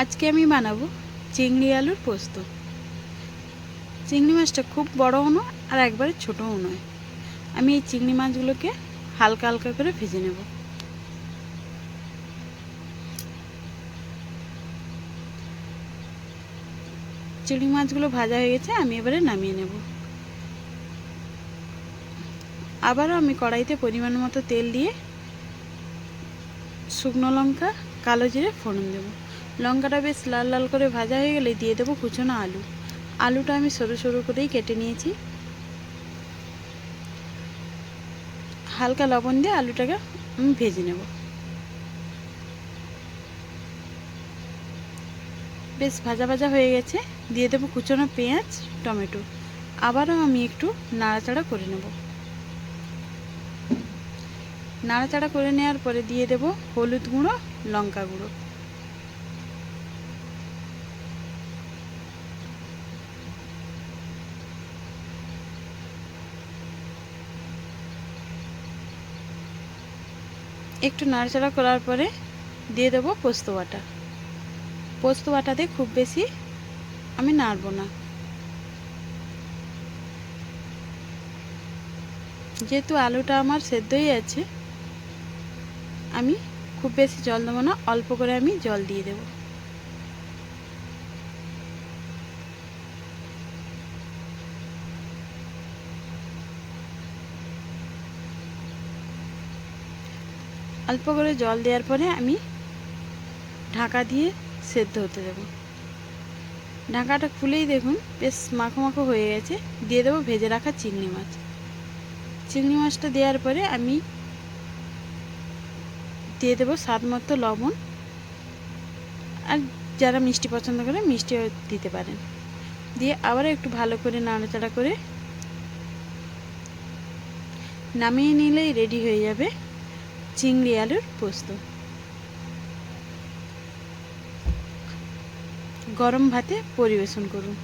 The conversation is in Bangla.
আজকে আমি বানাবো চিংড়ি আলুর পোস্ত। চিংড়ি মাছটা খুব বড়ও নয় আর একবারে ছোটও নয়। আমি এই চিংড়ি মাছগুলোকে হালকা হালকা করে ভেজে নেব। চিংড়ি মাছগুলো ভাজা হয়ে গেছে, আমি এবারে নামিয়ে নেব। আবারও আমি কড়াইতে পরিমাণ মতো তেল দিয়ে শুকনো লঙ্কা, কালো জিরে, ফোড়ন দেবো। লঙ্কাটা বেশ লাল লাল করে ভাজা হয়ে গেলে দিয়ে দেবো কুচনো আলু। আলুটা আমি সরু সরু করেই কেটে নিয়েছি। হালকা লবণ দিয়ে আলুটাকে আমি ভেজে নেব। বেশ ভাজা ভাজা হয়ে গেছে। দিয়ে দেবো কুচনো পেঁয়াজ, টমেটো। আবারও আমি একটু নাড়াচাড়া করে নেব। নাড়াচাড়া করে নেওয়ার পরে দিয়ে দেব হলুদ গুঁড়ো, লঙ্কা গুঁড়ো। একটু নাড়াচাড়া করার পরে দিয়ে দেবো পোস্ত বাটা। পোস্ত বাটাতে খুব বেশি আমি নাড়ব না। যেহেতু আলুটা আমার সেদ্ধই আছে, আমি খুব বেশি জল দেবো না, অল্প করে আমি জল দিয়ে দেবো। অল্প করে জল দেওয়ার পরে আমি ঢাকা দিয়ে সেদ্ধ হতে দেবো। ঢাকাটা খুলেই দেখুন, বেশ মাখো মাখো হয়ে গেছে। দিয়ে দেবো ভেজে রাখা চিংড়ি মাছ। চিংড়ি মাছটা দেওয়ার পরে আমি দিয়ে দেবো স্বাদ মতো লবণ। আর যারা মিষ্টি পছন্দ করে মিষ্টিও দিতে পারেন। দিয়ে আবার একটু ভালো করে নাড়াচাড়া করে নামিয়ে নিলেই রেডি হয়ে যাবে। চিংড়ি আলুর পোস্ত। গরম ভাতে পরিবেশন করুন।